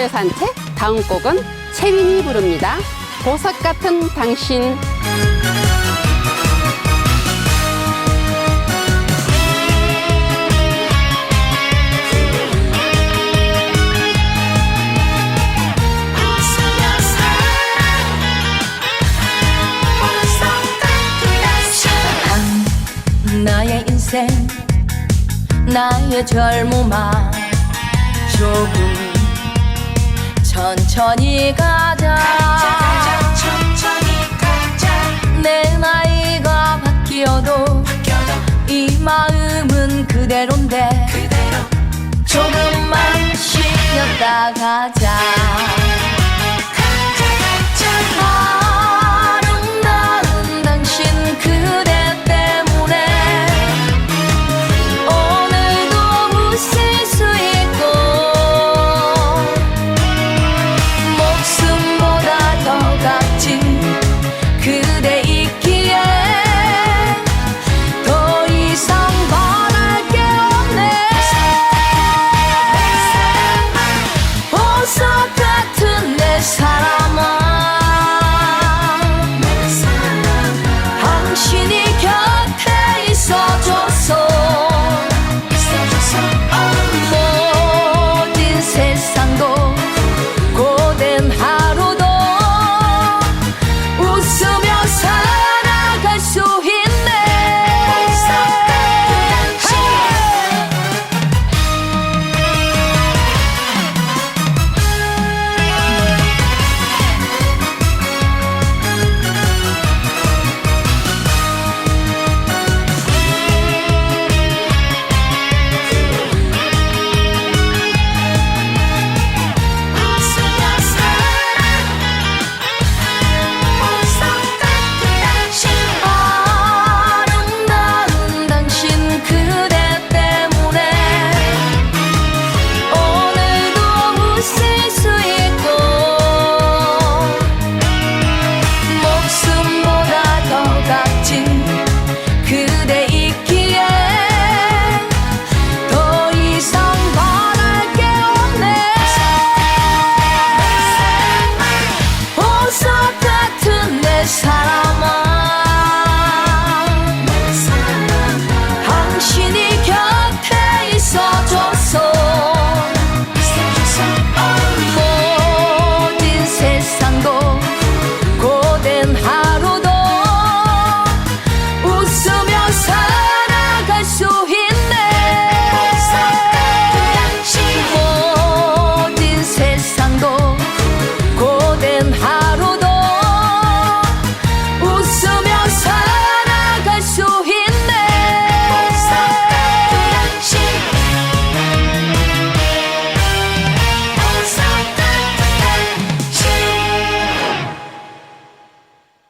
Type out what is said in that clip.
가요 산책 다음 곡은 채민이 부릅니다. 보석 같은 당신. 나의 젊음아 조금 천천히 가자. 내 나이가 바뀌어도 이 마음은 그대로인데 조금만 쉬었다 가자